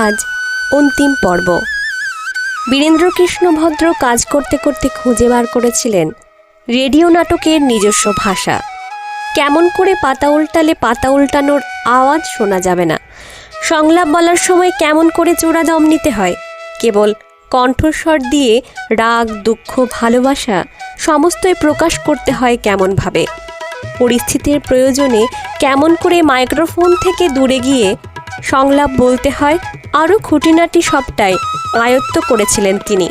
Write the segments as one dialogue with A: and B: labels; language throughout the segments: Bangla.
A: আজ অন্তিম পর্ব। বীরেন্দ্রকৃষ্ণ ভদ্র কাজ করতে করতে খুঁজে বার করেছিলেন রেডিও নাটকের নিজস্ব ভাষা। কেমন করে পাতা উল্টালে পাতা উল্টানোর আওয়াজ শোনা যাবে না। সংলাপ বলার সময় কেমন করে চোরা দম নিতে হয়? কেবল কণ্ঠস্বর দিয়ে রাগ, দুঃখ, ভালোবাসা সমস্তই প্রকাশ করতে হয় কেমনভাবে পরিস্থিতির প্রয়োজনে কেমন করে মাইক্রোফোন থেকে দূরে গিয়ে সংলাপ বলতে হয় আরও খুঁটিনাটি সবটাই আয়ত্ত করেছিলেন তিনি।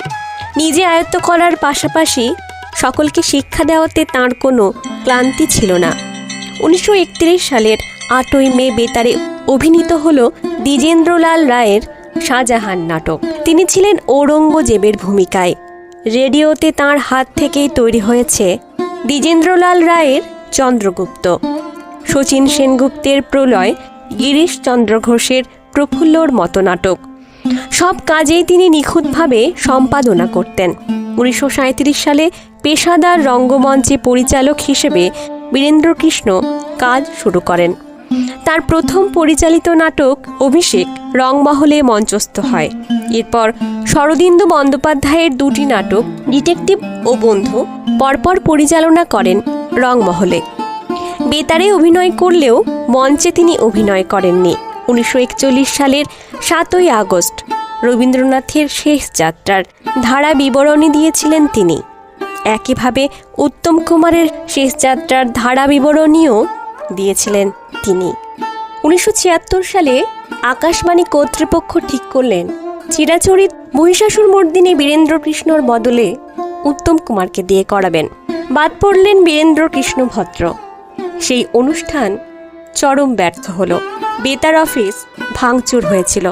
A: নিজে আয়ত্ত করার পাশাপাশি সকলকে শিক্ষা দেওয়াতে তার কোনো ক্লান্তি ছিল না। উনিশশো একত্রিশ সালের আটই মে বেতারে অভিনীত হল দ্বিজেন্দ্রলাল রায়ের শাহজাহান নাটক। তিনি ছিলেন ঔরঙ্গজেবের ভূমিকায়। রেডিওতে তার হাত থেকেই তৈরি হয়েছে দ্বিজেন্দ্রলাল রায়ের চন্দ্রগুপ্ত। শচীন সেনগুপ্তের প্রলয় গিরিশ চন্দ্র ঘোষের প্রফুল্লর মতো নাটক। সব কাজেই তিনি নিখুঁতভাবে সম্পাদনা করতেন। উনিশশো সাঁইত্রিশ সালে পেশাদার রঙ্গমঞ্চে পরিচালক হিসেবে বীরেন্দ্রকৃষ্ণ কাজ শুরু করেন। তার প্রথম পরিচালিত নাটক অভিষেক রংমহলে মঞ্চস্থ হয়। এরপর শরদিন্দু বন্দ্যোপাধ্যায়ের দুটি নাটক, ডিটেকটিভ ও বন্ধু, পরপর পরিচালনা করেন রংমহলে। বেতারে অভিনয় করলেও মঞ্চে তিনি অভিনয় করেননি। উনিশশো একচল্লিশ সালের সাতই আগস্ট রবীন্দ্রনাথের শেষ যাত্রার ধারা বিবরণী দিয়েছিলেন তিনি। একইভাবে উত্তম কুমারের শেষ যাত্রার ধারা বিবরণীও দিয়েছিলেন তিনি। উনিশশো ছিয়াত্তর সালে আকাশবাণী কর্তৃপক্ষ ঠিক করলেন, চিরাচরিত মহিষাসুর মর্দিনী বীরেন্দ্রকৃষ্ণর বদলে উত্তম কুমারকে দিয়ে করাবেন। বাদ পড়লেন বীরেন্দ্রকৃষ্ণ ভদ্র। সেই অনুষ্ঠান চরম ব্যর্থ হলো। বেতার অফিস ভাঙচুর হয়েছিল।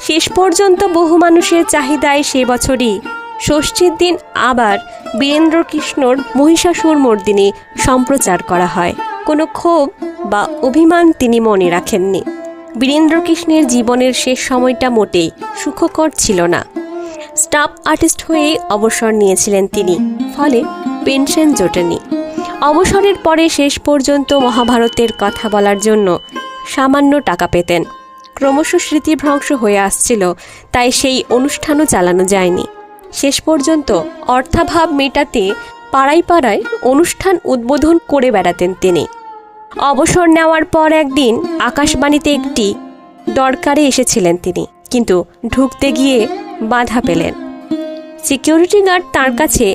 A: শেষ পর্যন্ত বহু মানুষের চাহিদায় সে বছরই ষষ্ঠীর দিন আবার বীরেন্দ্রকৃষ্ণর মহিষাসুর মর্দিনী সম্প্রচার করা হয়। কোনো ক্ষোভ বা অভিমান তিনি মনে রাখেননি। বীরেন্দ্রকৃষ্ণের জীবনের শেষ সময়টা মোটেই সুখকর ছিল না। স্টাফ আর্টিস্ট হয়ে অবসর নিয়েছিলেন তিনি, ফলে পেনশন জোটেনি। অবসরের পরে শেষ পর্যন্ত মহাভারতের কথা বলার জন্য সামান্য টাকা পেতেন। ক্রমশ স্মৃতিভ্রংশ হয়ে আসছিল, তাই সেই অনুষ্ঠানও চালানো যায়নি। শেষ পর্যন্ত অর্থাভাব মেটাতে পাড়ায় পাড়ায় অনুষ্ঠান উদ্বোধন করে বেড়াতেন তিনি। অবসর নেওয়ার পর একদিন আকাশবাণীতে একটি দরকারে এসেছিলেন তিনি, কিন্তু ঢুকতে গিয়ে বাধা পেলেন। সিকিউরিটি গার্ড তার কাছে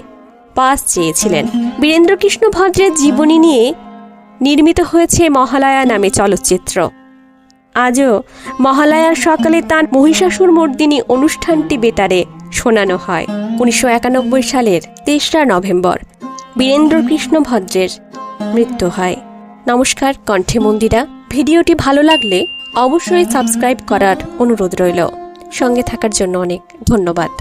A: পাস চেয়েছিলেন। বীরেন্দ্রকৃষ্ণ ভদ্রের জীবনী নিয়ে নির্মিত হয়েছে মহালয়া নামে চলচ্চিত্র। আজও মহালয়ার সকালে তাঁর মহিষাসুর মর্দিনী অনুষ্ঠানটি বেতারে শোনানো হয়। উনিশশো একানব্বই সালের তেসরা নভেম্বর, বীরেন্দ্রকৃষ্ণ ভদ্রের মৃত্যু হয়। নমস্কার, কণ্ঠে মন্দিরা। ভিডিওটি ভালো লাগলে অবশ্যই সাবস্ক্রাইব করার অনুরোধ রইল। সঙ্গে থাকার জন্য অনেক ধন্যবাদ।